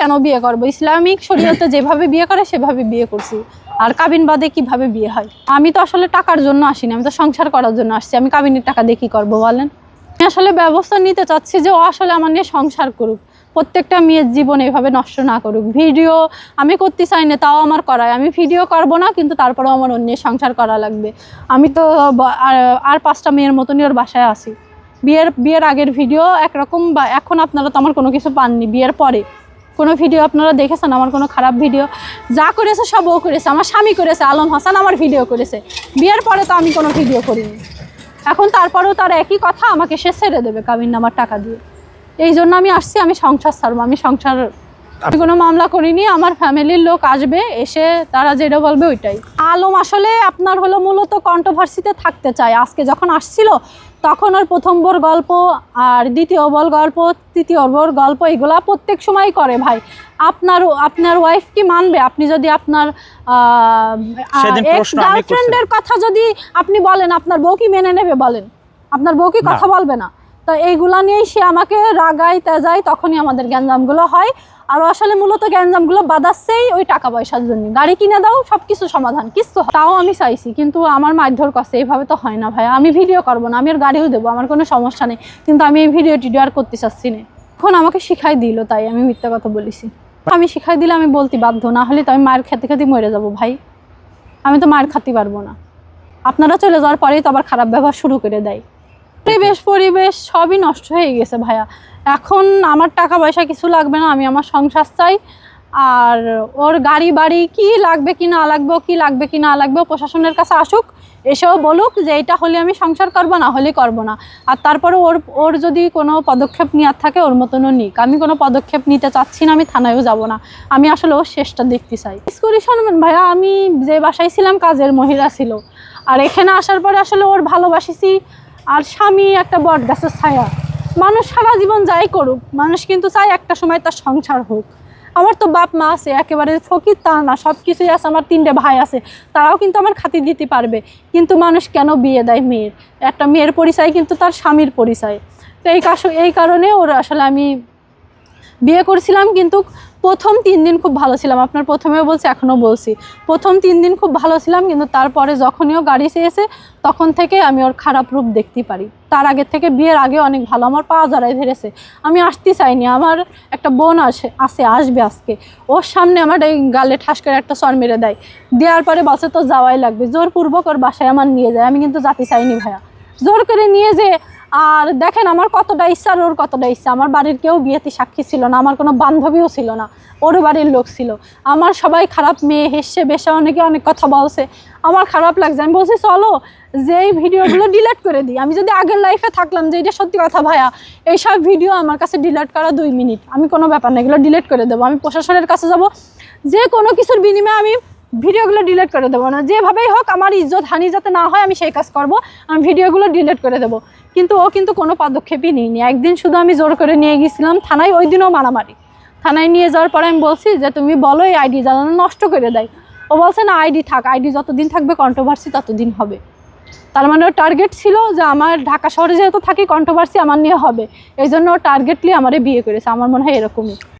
কেন বিয়ে করব? ইসলামিক শরীয়তে যেভাবে বিয়ে করে, সেভাবে বিয়ে করছি। আর কাবিন বাদে কীভাবে বিয়ে হয়? আমি তো আসলে টাকার জন্য আসিনি, আমি তো সংসার করার জন্য আসছি। আমি কাবিনের টাকা দিয়ে কি করব বলেন? আমি আসলে ব্যবস্থা নিতে চাচ্ছি যে ও আসলে আমার নিয়ে সংসার করুক। প্রত্যেকটা মেয়ের জীবন এভাবে নষ্ট না করুক। ভিডিও আমি করতে চাই না, তাও আমার করায়। আমি ভিডিও করব না, কিন্তু তারপরেও আমার অন্য সংসার করা লাগবে। আমি তো আর পাঁচটা মেয়ের মতনই ওর বাসায় আসি বিয়ের বিয়ের আগের ভিডিও একরকম বা, এখন আপনারা তো আমার কোনো কিছু পাননি। বিয়ের পরে কোনো ভিডিও আপনারা দেখেছেন? আমার কোনো খারাপ ভিডিও যা করেছে সব ও করেছে। আমার স্বামী করেছে, আলম হাসান আমার ভিডিও করেছে। বিয়ের পরে তো আমি কোনো ভিডিও করিনি। এখন তারপরেও তার একই কথা, আমাকে সে ছেড়ে দেবে কাবিন নামার টাকা দিয়ে। এই জন্য আমি আসছি, আমি সংসার ছাড়বো। আমি সংসার, আমি কোনো মামলা করিনি, আমার ফ্যামিলির লোক আসবে, এসে তারা যেটা বলবে ওইটাই। আলম আসলে আপনার হলো মূলত কন্ট্রোভার্সিতে থাকতে চায়। আজকে যখন আসছিল তখন ওর প্রথম বোর গল্প আর দ্বিতীয় বল গল্প তৃতীয় বোর গল্প এগুলা প্রত্যেক সময় করে ভাই। আপনার আপনার ওয়াইফ কি মানবে? আপনি যদি আপনার গার্লফ্রেন্ডের কথা যদি আপনি বলেন আপনার বউ কি মেনে নেবে বলেন? আপনার বউ কি কথা বলবে না? তো এইগুলা নিয়েই সে আমাকে রাগায় তেজায় তখনই আমাদের গ্যাঞ্জামগুলো হয়। আর আসলে মূলত গ্যাঞ্জামগুলো বাদাচ্ছেই ওই টাকা পয়সার জন্য। গাড়ি কিনে দাও সব কিছু সমাধান কিছু তাও আমি চাইছি, কিন্তু আমার মারধর করছে এইভাবে তো হয় না ভাই আমি ভিডিও করব না, আমি আর গাড়িও দেবো, আমার কোনো সমস্যা নেই। কিন্তু আমি এই ভিডিও টিডিও আর করতে চাচ্ছি না। এখন আমাকে শিখাই দিল, তাই আমি মিথ্যা কথা বলেছি। আমি শিখাই দিলে আমি বলতে বাধ্য, না হলে তো আমি মায়ের খেতে খেতে মরে যাব ভাই। আমি তো মায়ের খাতে পারব না। আপনারা চলে যাওয়ার পরেই তো আবার খারাপ ব্যবহার শুরু করে দেয়। পরিবেশ পরিবেশ সবই নষ্ট হয়ে গেছে ভাইয়া। এখন আমার টাকা পয়সা কিছু লাগবে না, আমি আমার সংসার চাই। আর ওর গাড়ি, বাড়ি কি লাগবে, কি না লাগবে, কি লাগবে, কি না লাগবে প্রশাসনের কাছে আসুক, এসেও বলুক যে এটা হলে আমি সংসার করব, না হলে করব না। আর তারপরে ওর ওর যদি কোনো পদক্ষেপ নেওয়ার থাকে, ওর মতনও নিক। আমি কোনো পদক্ষেপ নিতে চাচ্ছি না, আমি থানায়ও যাব না। আমি আসলে ওর শেষটা দেখতে চাই। স্কুল শোনবেন ভাইয়া, আমি যে বাসায় ছিলাম, কাজের মহিলা ছিল। আর এখানে আসার পরে আসলে ওর ভালোবাসিছি আর স্বামী একটা বট গাছের ছায়া। মানুষ সারা জীবন যাই করুক, মানুষ কিন্তু চায় একটা সময় তার সংসার হোক। আমার তো বাপ মা আছে, একেবারে ফকির তা না সব কিছুই আছে, আমার তিনটে ভাই আছে, তারাও কিন্তু আমার খাতি দিতে পারবে। কিন্তু মানুষ কেন বিয়ে দেয় মেয়ের? একটা মেয়ের পরিচয় কিন্তু তার স্বামীর পরিচয়। তো এই কাশ এই কারণে ওর আসলে আমি বিয়ে করছিলাম, কিন্তু প্রথম তিন দিন খুব ভালো ছিলাম। আপনার প্রথমেও বলছি, এখনও বলছি। প্রথম তিন দিন খুব ভালো ছিলাম, কিন্তু তারপরে যখনই ও গাড়ি চেয়েছে, তখন থেকে আমি ওর খারাপ রূপ দেখতে পারি। তার আগে থেকে বিয়ের আগে অনেক ভালো, আমার পা জড়াই ধরেছে। আমি আসতে চাইনি, আমার একটা বোন আসে আসে, আসবে আজকে। ওর সামনে আমার এই গালে ঠাস করে একটা সর মেরে দেয়। দেওয়ার পরে বসে তো যাওয়াই লাগবে। জোরপূর্বক ওর বাসায় আমার নিয়ে যায়। আমি কিন্তু যাতে চাইনি ভাইয়া। জোর করে নিয়ে যে আর দেখেন আমার কতটা ইচ্ছা আর ওর কতটা ইচ্ছা। আমার বাড়ির কেউ বিয়েতে সাক্ষী ছিল না, আমার কোনো বান্ধবীও ছিল না, ওর বাড়ির লোক ছিল। আমার সবাই খারাপ মেয়ে, হেসে বেসে অনেকে অনেক কথা বলছে। আমার খারাপ লাগছে। আমি বলছি, চলো যে এই ভিডিওগুলো ডিলিট করে দিই। আমি যদি আগের লাইফে থাকলাম যে এটা সত্যি কথা ভাইয়া, এইসব ভিডিও আমার কাছে ডিলিট করা দুই মিনিট আমি কোনো ব্যাপার না, এগুলো ডিলিট করে দেবো। আমি প্রশাসনের কাছে যাব। যে কোনো কিছুর বিনিময়ে আমি ভিডিওগুলো ডিলিট করে দেবো না। যেভাবেই হোক, আমার ইজ্জত হানি যাতে না হয়, আমি সেই কাজ করব। আমি ভিডিওগুলো ডিলিট করে দেবো। কিন্তু ও কিন্তু কোনো পদক্ষেপই নিইনি একদিন শুধু আমি জোর করে নিয়ে গেছিলাম থানায়, ওই দিনও মারামারি। থানায় নিয়ে যাওয়ার পরে আমি বলছি যে, তুমি বলো এই আইডি জানানো নষ্ট করে দেয়। ও বলছে, না আইডি থাক। আইডি যতদিন থাকবে কন্ট্রোভার্সি ততদিন হবে। তার মানে ওর টার্গেট ছিল যে, আমার ঢাকা শহরে যেহেতু থাকি কন্ট্রোভার্সি আমার নিয়ে হবে। এই জন্য ও টার্গেটলি আমারে বিয়ে করেছে। আমার মনে হয় এরকমই।